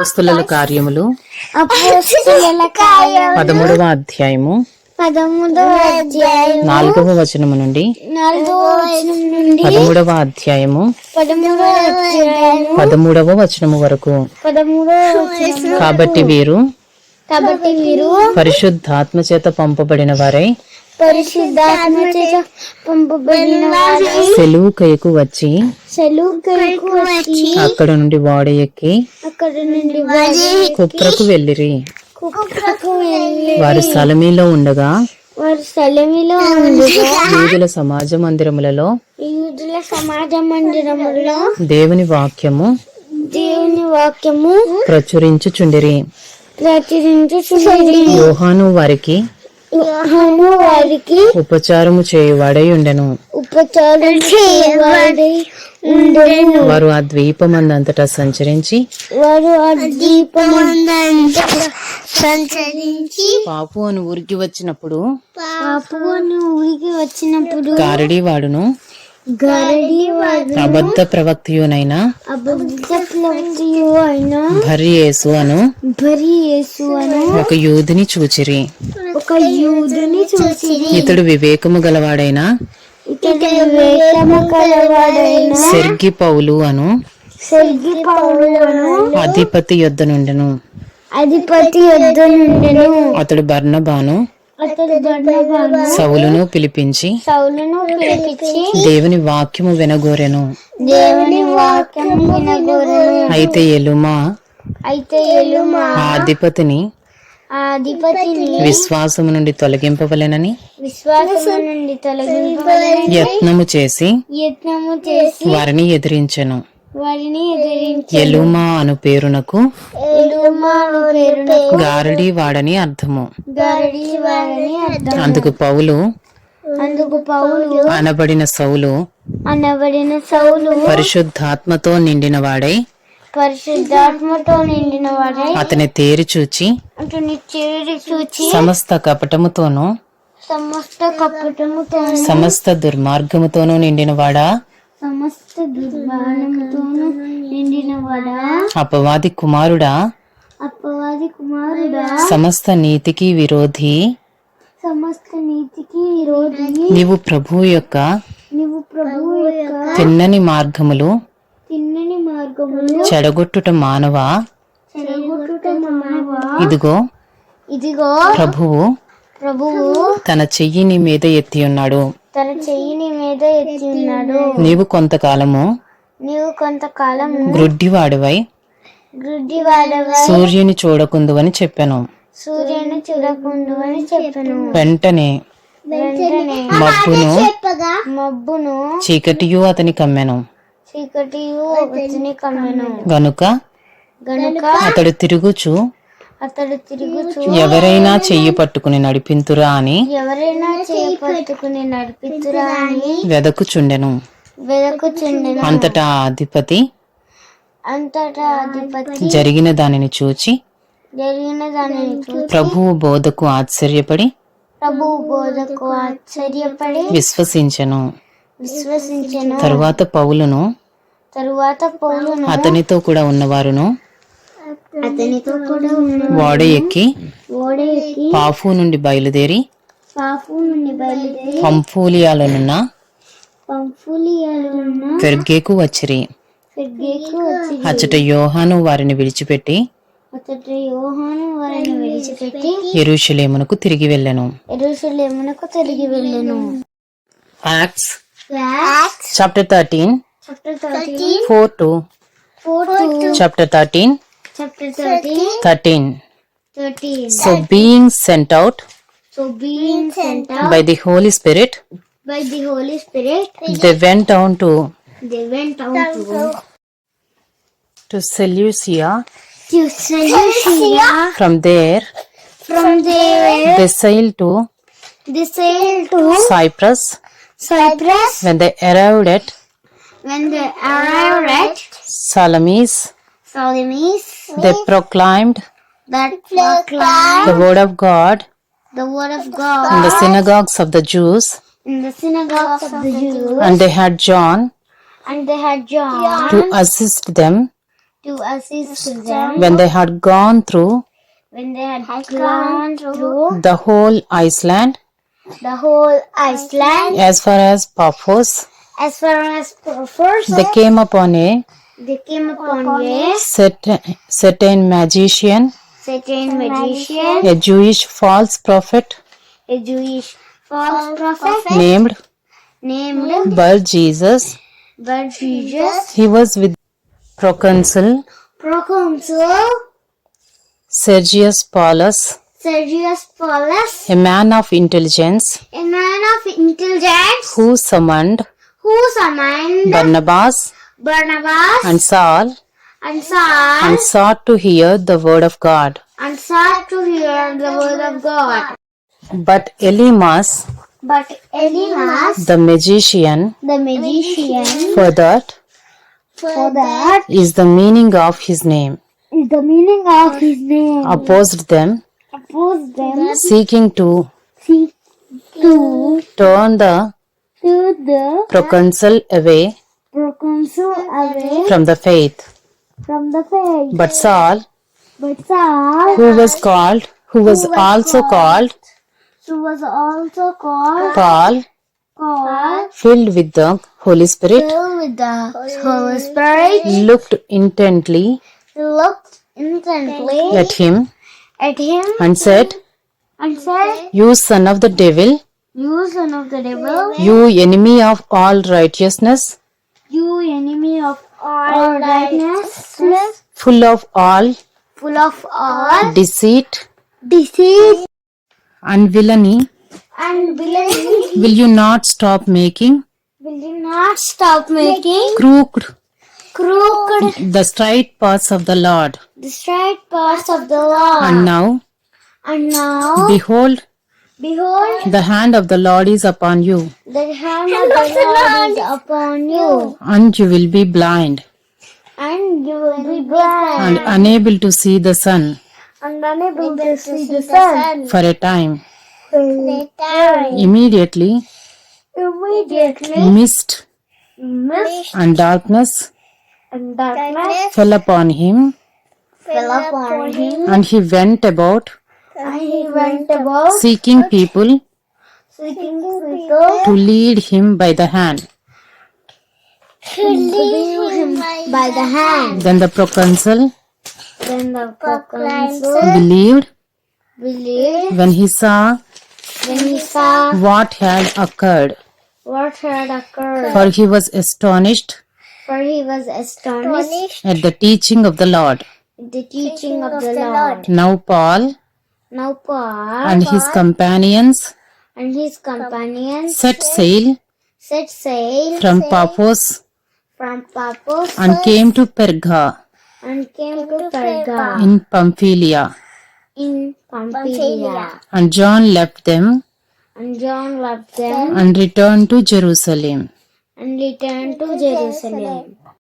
అపోస్తుల కార్యములు. పదమూడవ అధ్యాయము. నాలుగవ వచనము నుండి. పదమూడవ అధ్యాయము. పదమూడవ వచనము వరకు. కాబట్టి వీరు పరిశుద్ధాత్మ చేత పంపబడిన వారై కైకు వచ్చి వచ్చి అక్కడ నుండి ఓడ ఎక్కి అక్కడ నుండి కుప్రకు వెళ్ళిరి. కుక్కకు వెళ్ళి వారు స్థలమీలో ఉండగా వారు స్థలమిలో ఉండగా యూదుల సమాజ మందిరములలో యూదుల సమాజ మందిరములో దేవుని వాక్యము దేవుని వాక్యము ప్రచురించుచుండిరి. ప్రచురించుచున్నది యోహాను వారికి యోహాను వారికి ఉపచారము చేయువాడై ఉండెను. ఉపచారం చేయవాడై ఉండెను. వారు ఆ ద్వీపమందంతటా సంచరించి వారు ఆ దీపమంతా సంచరించి పాపు అని ఊరికి వచ్చినప్పుడు పాపును ఊరికి వచ్చినప్పుడు గారడి వాడును గరడి అబద్ధ ప్రవక్తయునైన భర్యేసు అను అను ఒక యూదుని చూచిరి. ఒక యూదుని చూసి ఇతడు వివేకము గలవాడైన? సెర్గి పౌలు అను సెల్గి పౌలను అధిపతి యొద్ద నుండెను. అధిపతి యొద్ద నుండెను. అతడు దండబాను సౌలును పిలిపించి సౌలును పిలిపించి దేవుని వాక్యము వినగోరెను. దేవుని వాక్యం వినగోరను. అయితే ఎలుమా? అయితే ఎలుమా? అధిపతిని విశ్వాసము నుండి తొలగింపవలెనని విశ్వాసము నుండి తొలగింపవాలని యత్నము చేసి యత్నము చేసి వారిని ఎదిరించెను. వారిని ఎదిరించి ఎలుమా అను పేరునకు ఎలుమా అను పేరున గారడి వాడని అర్థము. గారడి వారిని అర్థం అందుకు పౌలు అందుకు పౌలు అనబడిన సౌలు అనబడిన సౌలు పరిశుద్ధాత్మతో నిండిన వాడై పరిశుద్ధాత్మతో నిండిన వాడై అతని తేరి చూచి అతని చేరి చూచి సమస్త కపటముతోనూ సమస్త కపటముతో సమస్త దుర్మార్గముతోనూ నిండిన వాడా? సమస్త దుర్మానముతోను నిండిన వాడా? అపవాది కుమారుడా? అప్పవాది కుమారుడా? సమస్త నీతికి విరోధి? సమస్త నీతికి విరోధి. నీవు ప్రభు యొక్క నీవు ప్రభువు యొక్క తిన్నని మార్గములు తిన్నని మార్గములు చెడగొట్టుట మానవ? చెడగొట్టుట మానవ? ఇదిగో ఇదిగో ప్రభువు ప్రభువు తన చెయ్యి నీ మీద ఎత్తి ఉన్నాడు తన చెయ్యిని మీద ఎత్తి ఉన్నాడు నీవు కొంతకాలము నీవు కొంతకాలం గ్రుడ్డివాడివై గుడ్డి వాడవ సూర్యుని చూడకుందువని చెప్పాను. సూర్యుని చూడకుండు అని చెప్పను. వెంటనే వెంటనే మబ్బును మబ్బును చీకటియు అతని కమ్మెను చీకటియు గనుక గనుక అతడు తిరుగుచు అతడు తిరుగుచు ఎవరైనా చెయ్యి పట్టుకుని నడిపింతురా అని ఎవరైనా చేపట్టుకుని నడిపితురా అని వెదకుచుండెను. వెదకుచుండెను. అంతటా ఆ అధిపతి అంతటా అధిపతి జరిగిన దానిని చూచి జరిగిన దానిని చూసి ప్రభువు బోధకు ఆశ్చర్యపడి ప్రభు బోధకు ఆశ్చర్యపడి విశ్వసించెను. విశ్వసించెను. తరువాత పౌలును తరువాత పౌలును. అతనితో కూడా ఉన్నవారును అతనితో కూడా ఓడ ఎక్కి ఓడ ఎక్కి పాఫు నుండి బయలుదేరి పాపు నుండి బయలుదేరి పంఫూలియాలనున్న పంఫులియాలో ఉన్న పెర్గేకు వచ్చిరి. ఫిర్గేకు వచ్చి అచ్చట యోహాను వారిని విడిచిపెట్టి అతడు యోహాను వారిని విడిచిపెట్టి ఎరుషలేమునకు తిరిగి వెళ్ళెను. ఎరుసలేమునకు తిరిగి వెళ్ళెను. Acts Acts. Chapter 13. Chapter 13. 4 to. 4 to. Chapter 13. Chapter 13. 13. 13. So being sent out. So being sent out. By the Holy Spirit. By the Holy Spirit. They went down to. They went down to. To Seleucia. To Seleucia. From there. From there. They sailed to. They sailed to. Cyprus. Cyprus. When they arrived at When they arrived at Salamis, Salamis, they proclaimed that proclaimed the word of God the word of God in the synagogues of the Jews, in the synagogues of the Jews, and they had John and they had John to assist them to assist them when they had gone through when they had gone through the whole Iceland the whole Iceland. As far as Paphos. as far as first They came upon a they came upon a certain, certain magician, certain magician, a Jewish false prophet a Jewish false prophet named named Bar Jesus. Bar Jesus, He was with proconsul proconsul Sergius Paulus, Sergius Paulus, a man of intelligence, a man of intelligence. Who summoned who summoned Barnabas Barnabas and Saul and Saul and sought to hear the word of God. and sought to hear the word of God. But Elimas, But Elimas, the magician, the magician, for that for that is the meaning of his name, is the meaning of his name, opposed them, opposed them seeking to seek to turn the to the proconsul away proconsul away from the faith. from the faith. But Saul, But Saul, who was called, who was also called who was also called Paul, called filled with the Holy Spirit, filled with the Holy Spirit, looked intently looked intently at him at him and said, and said, You son of the devil, You son of the devil, you enemy of all righteousness, you enemy of all righteousness, full of all full of all deceit deceit and villainy, and villainy, will you not stop making will you not stop making crooked crooked the straight paths of the Lord? The straight paths of the Lord? And now, And now, behold, behold, the hand of the Lord is upon you, the hand of the Lord is upon you, and you will be blind and you will be blind. and unable to see the sun and unable to see the sun. for a time. Later, Immediately, immediately, mist mist. and darkness and darkness. fell upon him, fell upon him, and he went about and he went about seeking people seeking people to lead him by the hand. to lead him by the hand. Then the proconsul Then the proconsul believed believed when he saw when he saw what had occurred, what had occurred, for he was astonished for he was astonished at the teaching of the Lord. At the teaching of the Lord. Now Paul Now Paul and his companions and his companions set sail set sail from Paphos from Paphos and came to Perga and came to Perga in Pamphylia. in Pamphylia. And John left them And John left them and returned to Jerusalem. and returned to Jerusalem.